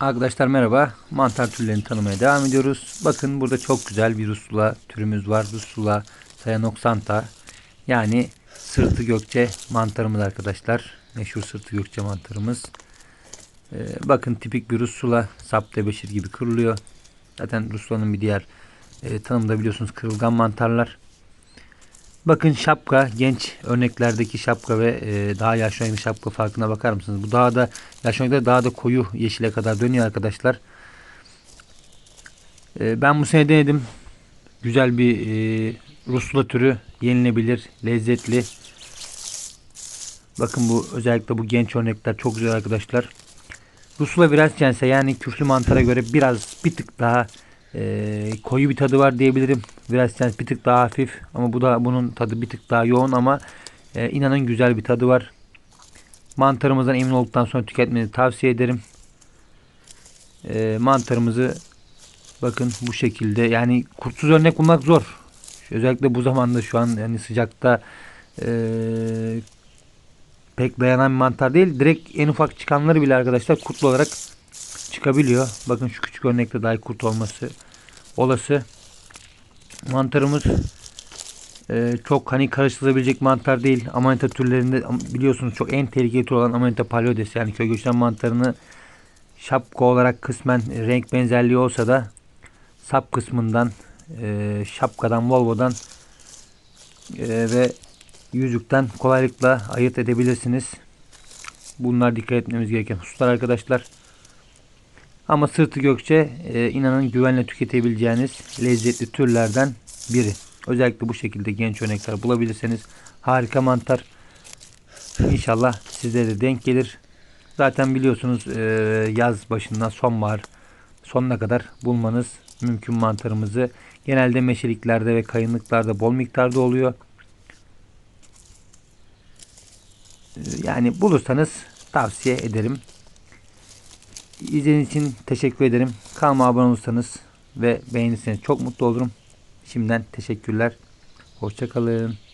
Arkadaşlar merhaba. Mantar türlerini tanımaya devam ediyoruz. Bakın burada çok güzel bir Rusula türümüz var. Rusula Sayanoxanta. Yani sırtı gökçe mantarımız arkadaşlar. Meşhur sırtı gökçe mantarımız. Ee, bakın tipik bir Rusula sap tebeşir gibi kırılıyor. Zaten Rusula'nın bir diğer e, tanımda biliyorsunuz kırılgan mantarlar. Bakın şapka genç örneklerdeki şapka ve e, daha yaşlı şapka farkına bakar mısınız? Bu daha da yaşlı daha da koyu yeşile kadar dönüyor arkadaşlar. E, ben bu sene denedim. Güzel bir e, Rusula türü yenilebilir, lezzetli. Bakın bu özellikle bu genç örnekler çok güzel arkadaşlar. Rusula biraz cense yani küflü mantara göre biraz bir tık daha e, koyu bir tadı var diyebilirim. Biraz bir tık daha hafif ama bu da bunun tadı bir tık daha yoğun ama e, inanın güzel bir tadı var. Mantarımızdan emin olduktan sonra tüketmenizi tavsiye ederim. E, mantarımızı bakın bu şekilde yani kurtsuz örnek bulmak zor. Özellikle bu zamanda şu an yani sıcakta e, pek dayanan bir mantar değil. Direkt en ufak çıkanları bile arkadaşlar kurtlu olarak çıkabiliyor. Bakın şu küçük örnekte dahi kurt olması olası. Mantarımız e, çok hani karıştırılabilecek mantar değil. Amanita türlerinde biliyorsunuz çok en tehlikeli tür olan Amanita paleodes yani köy göçmen mantarını şapka olarak kısmen renk benzerliği olsa da sap kısmından e, şapkadan Volvo'dan e, ve yüzükten kolaylıkla ayırt edebilirsiniz. Bunlar dikkat etmemiz gereken hususlar arkadaşlar. Ama sırtı gökçe e, inanın güvenle tüketebileceğiniz lezzetli türlerden biri. Özellikle bu şekilde genç örnekler bulabilirseniz harika mantar. İnşallah sizlere de denk gelir. Zaten biliyorsunuz e, yaz başından sonbahar sonuna kadar bulmanız mümkün mantarımızı. Genelde meşeliklerde ve kayınlıklarda bol miktarda oluyor. E, yani bulursanız tavsiye ederim. İzlediğiniz için teşekkür ederim. Kanalıma abone olursanız ve beğenirseniz çok mutlu olurum. Şimdiden teşekkürler. Hoşçakalın.